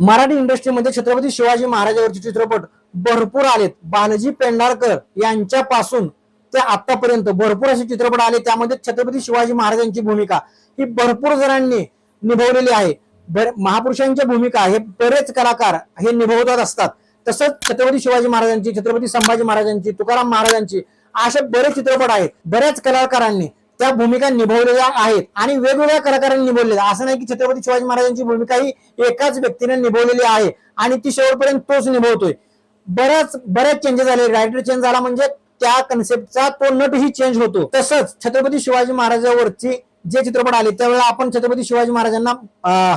मराठी इंडस्ट्रीमध्ये छत्रपती शिवाजी महाराजांवरचे चित्रपट भरपूर आलेत. बालाजी पेंढारकर यांच्यापासून ते आतापर्यंत भरपूर असे चित्रपट आले. त्यामध्ये छत्रपती शिवाजी महाराजांची भूमिका ही भरपूर जणांनी निभवलेली आहे. बर- महापुरुषांच्या भूमिका हे बरेच कलाकार हे निभवतात असतात. तसंच छत्रपती शिवाजी महाराजांची छत्रपती संभाजी महाराजांची तुकाराम महाराजांची असे बरेच चित्रपट आहेत. बऱ्याच कलाकारांनी त्या भूमिका निभवलेल्या आहेत आणि वेगवेगळ्या कलाकारांनी निभवलेल्या असं नाही की छत्रपती शिवाजी महाराजांची भूमिका ही एकाच व्यक्तीने निभवलेली आहे आणि ती शेवटपर्यंत तोच निभवतोय. बऱ्याच बऱ्याच चेंजेस झाले. रायटर चेंज झाला म्हणजे त्या कन्सेप्टचा तो नटही चेंज होतो. तसंच छत्रपती शिवाजी महाराजांवरची जे चित्रपट आले त्यावेळेला आपण छत्रपती शिवाजी महाराजांना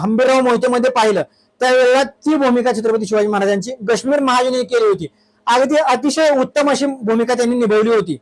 हंबीरराव मोहितेमध्ये पाहिलं. त्यावेळेला ती भूमिका छत्रपती शिवाजी महाराजांची. कश्मीर महाजन केली होती. अगदी अतिशय उत्तम अशी भूमिका त्यांनी निभावली होती.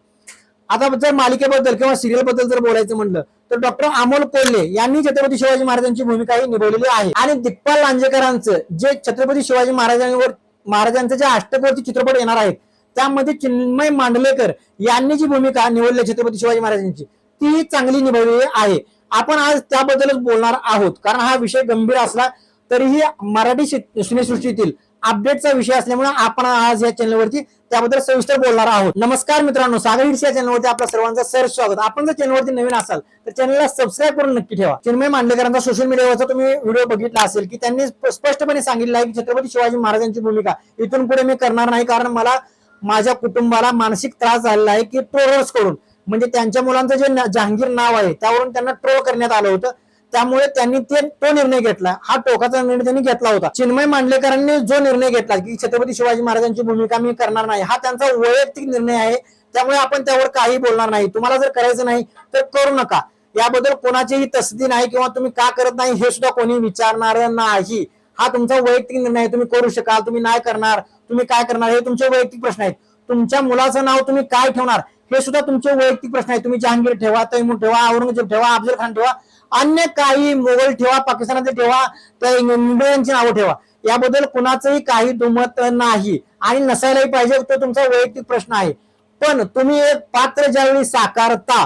आता जर मालिकेबद्दल किंवा सिरियलबद्दल जर बोलायचं म्हणलं तर डॉक्टर अमोल कोल्हे यांनी छत्रपती शिवाजी महाराजांची भूमिका ही निभवलेली आहे. आणि दिग्पाल लांजेकरांचं जे छत्रपती शिवाजी महाराजांवर महाराजांचे जे अष्टकवरती चित्रपट येणार आहेत त्यामध्ये चिन्मय मांडलेकर यांनी जी भूमिका निवडली छत्रपती शिवाजी महाराजांची ती चांगली निभवलेली आहे. आपण आज त्याबद्दलच बोलणार आहोत कारण हा विषय गंभीर असला तरीही मराठी शि- सिनेसृष्टीतील अपडेटचा विषय असल्यामुळे आपण आज या चॅनलवरती त्याबद्दल सविस्तर बोलणार आहोत. नमस्कार मित्रांनो सागर हिट्स या चॅनलवरती आपल्या सर्वांचं सर स्वागत. आपण जर चॅनलवरती नवीन असाल तर चॅनलला सबस्क्राईब करून नक्की ठेवा. चिन्मय मांडलेकरांचा सोशल मीडियावरचा तुम्ही व्हिडिओ बघितला असेल की त्यांनी स्पष्टपणे सांगितलं आहे की छत्रपती शिवाजी महाराजांची भूमिका. इथून पुढे मी करणार नाही कारण मला माझ्या कुटुंबाला मानसिक त्रास झालेला आहे की ट्रोलर्स करून म्हणजे त्यांच्या मुलांचं जे जहांगीर नाव आहे त्यावरून त्यांना ट्रोल करण्यात आलं होतं. त्यामुळे त्यांनी ते तो निर्णय घेतला. हा टोकाचा निर्णय त्यांनी घेतला होता. चिन्मय मांडलेकरांनी जो निर्णय घेतला की छत्रपती शिवाजी महाराजांची भूमिका मी करणार नाही हा त्यांचा वैयक्तिक निर्णय आहे. त्यामुळे आपण त्यावर काही बोलणार नाही. तुम्हाला जर करायचं नाही तर करू नका. याबद्दल कोणाचीही तसदी नाही किंवा तुम्ही का करत नाही हे सुद्धा कोणी विचारणार नाही. हा तुमचा वैयक्तिक निर्णय आहे. तुम्ही करू शकाल तुम्ही नाही करणार तुम्ही काय करणार हे तुमचे वैयक्तिक प्रश्न आहेत. तुमच्या मुलाचं नाव तुम्ही काय ठेवणार? हे सुद्धा तुमचे वैयक्तिक प्रश्न आहे तुम्ही जहांगीर ठेवा तैमूर ठेवा औरंगजेब ठेवा अफजल खान ठेवा अन्य काही मोगल ठेवा पाकिस्तानातले ठेवा तर इंग्लंडची नावं ठेवा. याबद्दल कुणाचंही काही दुमत नाही आणि नसायलाही पाहिजे तो तुमचा वैयक्तिक प्रश्न आहे. पण तुम्ही एक पात्र ज्यावेळी साकारता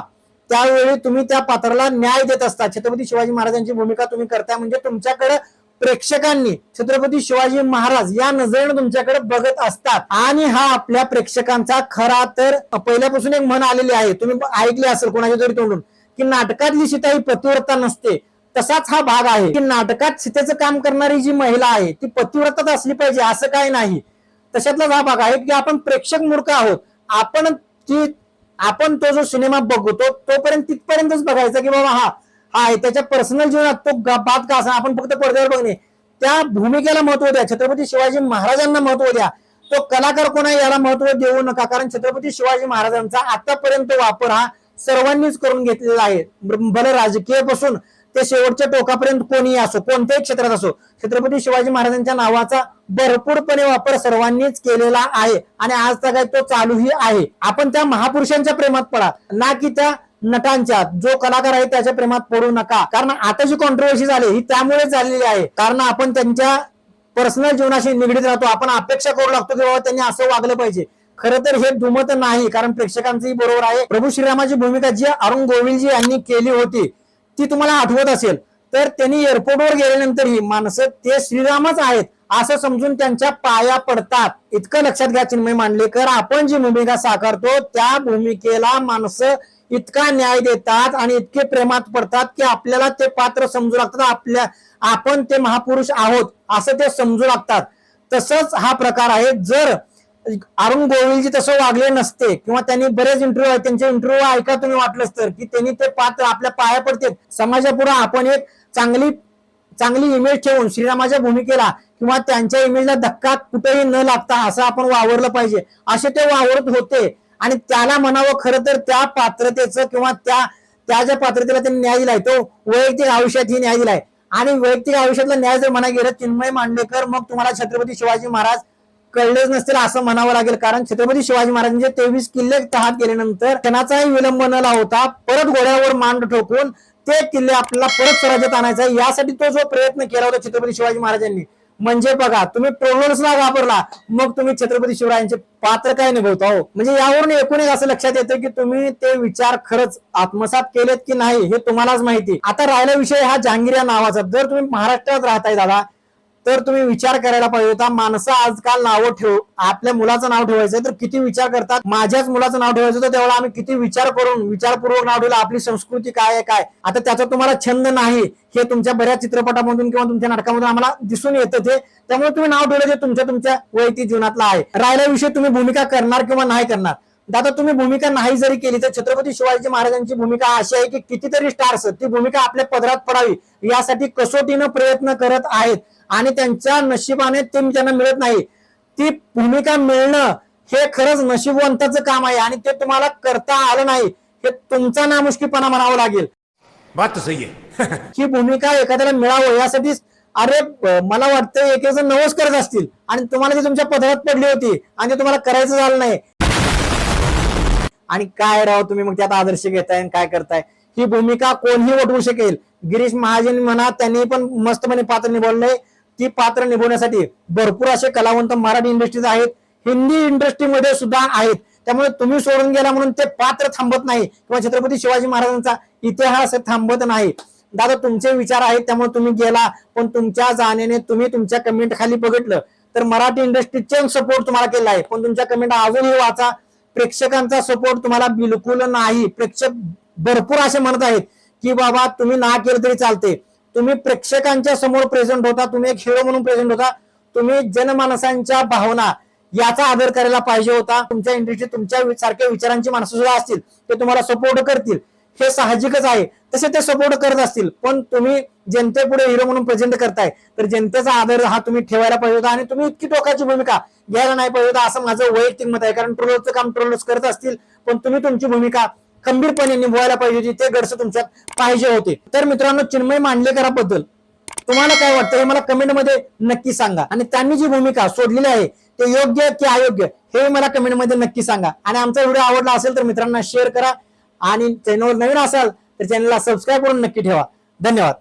त्यावेळी तुम्ही त्या पात्राला न्याय देत असता. छत्रपती शिवाजी महाराजांची भूमिका तुम्ही करताय म्हणजे तुमच्याकडे प्रेक्षकांनी छत्रपती शिवाजी महाराज या नजरेनं तुमच्याकडे बघत असतात. आणि हा आपल्या प्रेक्षकांचा खरा तर पहिल्यापासून एक म्हण आलेली आहे. तुम्ही ऐकले असेल कोणाच्या तरी तोंडून की नाटकातली सीता ही पतिव्रता नसते. तसाच हा भाग आहे की नाटकात सीतेचं काम करणारी जी महिला आहे ती पतिव्रताच असली पाहिजे असं काय नाही. तशातलाच हा भाग आहे की आपण प्रेक्षक मूर्ख आहोत. आपण ती आपण तो जो सिनेमा बघतो तोपर्यंत तिथपर्यंतच बघायचा की बाबा हा हा आहे. त्याच्या पर्सनल जीवनात तो बात का असा आपण फक्त पडद्यावर बघणे त्या भूमिकेला महत्त्व द्या. छत्रपती शिवाजी महाराजांना महत्त्व द्या. तो कलाकार कोणा याला महत्त्व देऊ नका. कारण छत्रपती शिवाजी महाराजांचा आतापर्यंत वापर हा सर्वांनीच करून घेतलेला आहे. भले राजकीयपासून ते शेवटच्या टोकापर्यंत कोणी असो कोणत्याही क्षेत्रात असो छत्रपती शिवाजी महाराजांच्या नावाचा भरपूरपणे वापर सर्वांनीच केलेला आहे. आणि आज काय तो चालूही आहे. आपण त्या महापुरुषांच्या प्रेमात पडा. ना की त्या नटांच्या. जो कलाकार आहे त्याच्या प्रेमात पडू नका. कारण आता जी कॉन्ट्रोवर्सी झाली ही त्यामुळे झालेली आहे. कारण आपण त्यांच्या पर्सनल जीवनाशी निगडीत राहतो. आपण अपेक्षा करू लागतो की बाबा त्यांनी असं वागलं पाहिजे. खरं तर हे दुमत नाही कारण प्रेक्षकांचंही बरोबर आहे. प्रभू श्रीरामाची भूमिका जी अरुण गोविलजी यांनी केली होती ती तुम्हाला आठवत असेल. तर त्यांनी एअरपोर्टवर गेल्यानंतर ही माणसं ते श्रीरामच आहेत असं समजून त्यांच्या पाया पडतात. इतकं लक्षात घ्या चिन्मय मांडलेकर. आपण जी भूमिका साकारतो त्या भूमिकेला माणसं इतका न्याय देतात आणि इतके प्रेमात पडतात की आपल्याला ते पात्र समजू लागतात. आपल्या आपण ते महापुरुष आहोत असं ते समजू लागतात. तसंच हा प्रकार आहे. जर अरुण गोविलजी तसं वागले नसते किंवा त्यांनी बरेच इंटरव्ह्यू आहेत त्यांचे इंटरव्ह्यू ऐका तुम्ही वाटलंच तर की त्यांनी ते पात्र आपल्या पाया पडते समाजापुढे आपण एक चांगली चांगली इमेज ठेवून श्रीरामाच्या भूमिकेला किंवा त्यांच्या इमेजला धक्का कुठेही न लागता असं आपण वावरलं पाहिजे. असे ते वावरत होते. आणि त्याला म्हणावं खरं तर त्या पात्रतेचं किंवा त्या त्या ज्या पात्रतेला त्यांनी न्याय दिलाय तो वैयक्तिक आयुष्यातही न्याय दिलाय. आणि वैयक्तिक आयुष्यातला न्याय जर म्हणा गेलं चिन्मय मांडेकर मग तुम्हाला छत्रपती शिवाजी महाराज कळलेच नसतील असं म्हणावं लागेल. कारण छत्रपती शिवाजी महाराजांचे तेवीस किल्ले तहात गेल्यानंतर क्षणाचाही विलंब न लावता परत घोड्यावर मांड ठोकून ते किल्ले आपल्याला परत स्वराज्यात आणायचा यासाठी तो जो प्रयत्न केला होता छत्रपती शिवाजी महाराजांनी म्हणजे बघा तुम्ही ट्रोलर्सला वापरला मग तुम्ही छत्रपती शिवरायांचे पात्र काय निभवता हो? म्हणजे यावरून एकूण असं लक्षात येतं की तुम्ही ते विचार खरंच आत्मसात केलेत की नाही हे तुम्हालाच माहिती. आता राहिला विषय हा जहांगीर या नावाचा जर तुम्ही महाराष्ट्रात राहताय दादा तर तुम्ही विचार करायला पाहिजे होता माणसं आजकाल नावं ठेव आपल्या मुलाचं नाव ठेवायचं तर किती विचार करतात? माझ्याच मुलाचं नाव ठेवायचं होतं तेवढा आम्ही किती विचार करून विचारपूर्वक नाव ठेवलं आपली संस्कृती काय आहे काय? आता त्याचा तुम्हाला छंद नाही हे तुमच्या बऱ्याच चित्रपटामधून किंवा तुमच्या नाटकामधून आम्हाला दिसून येतं ते. त्यामुळे तुम्ही नाव ठेवलं ते तुमच्या तुमच्या वैयक्तिक जीवनातलं आहे. राहिल्याविषयी तुम्ही भूमिका करणार किंवा नाही करणार? दादा तुम्ही भूमिका नाही जरी केली तर छत्रपती शिवाजी महाराजांची भूमिका अशी आहे की कितीतरी स्टार्स ती भूमिका आपल्या पदरात पडावी यासाठी कसोटीनं प्रयत्न करत आहेत. आणि त्यांच्या नशिबाने ते त्यांना मिळत नाही. ती भूमिका मिळणं हे खरंच नशीबवंताचं काम आहे आणि ते तुम्हाला करता आलं नाही हे तुमचा नामुष्कीपणा म्हणावं लागेल. बात सही है ही भूमिका एखाद्याला मिळावं यासाठी अरे मला वाटतं एक नवस करत असतील आणि तुम्हाला ती तुमच्या पदरात पडली होती आणि ते तुम्हाला करायचं झालं नाही. आणि काय राव तुम्ही मग त्यात आदर्श घेताय आणि काय करताय? ही भूमिका कोणीही वटवू शकेल. गिरीश महाजन म्हणा त्यांनी पण मस्तपणे पात्र निभवलंय ती पात्र निभवण्यासाठी भरपूर असे कलावंत मराठी इंडस्ट्रीज आहेत. हिंदी इंडस्ट्रीमध्ये सुद्धा आहेत. त्यामुळे तुम्ही सोडून गेला म्हणून ते पात्र थांबत नाही. किंवा छत्रपती शिवाजी महाराजांचा इतिहास थांबत नाही. दादा तुमचे विचार आहेत त्यामुळे तुम्ही गेला पण तुमच्या जाण्याने तुम्ही तुमच्या कमेंट खाली बघितलं. तर मराठी इंडस्ट्रीचे सपोर्ट तुम्हाला केला आहे. पण तुमच्या कमेंट अजूनही वाचा. प्रेक्षकांचा सपोर्ट तुम्हाला बिलकुल नाही. प्रेक्षक भरपूर असे म्हणत आहेत की बाबा तुम्ही ना केलं तरी चालते तुम्ही प्रेक्षकांच्या समोर प्रेझेंट होता तुम्ही एक हिरो म्हणून प्रेझेंट होता तुम्ही जनमानसांच्या भावना याचा आदर करायला पाहिजे होता. तुमच्या इंडस्ट्री तुमच्या सारख्या विचारांची माणसं सुद्धा असतील ते तुम्हाला सपोर्ट करतील. हे साहजिकच आहे. तसे ते सपोर्ट करत असतील. पण तुम्ही जनतेपुढे हिरो म्हणून प्रेझेंट करताय. तर जनतेचा आदर हा तुम्ही ठेवायला पाहिजे होता आणि तुम्ही इतकी टोकाची भूमिका घ्यायला नाही पाहिजे होता असं माझं वैयक्तिक मत आहे. कारण ट्रोलरचं काम ट्रोलर्स करत असतील पण तुम्ही तुमची भूमिका खंबीरपणे निभवायला पाहिजे होती. ते गडस तुमच्यात पाहिजे होते. तर मित्रांनो चिन्मय मांडलेकराबद्दल तुम्हाला काय वाटतं हे मला कमेंटमध्ये नक्की सांगा. आणि त्यांनी जी भूमिका सोडलेली आहे ते योग्य की अयोग्य हे मला कमेंटमध्ये नक्की सांगा. आणि आमचा व्हिडिओ आवडला असेल तर मित्रांना शेअर करा. आणि चॅनलवर नवीन असाल तर चॅनलला सबस्क्राईब करून नक्की ठेवा. धन्यवाद.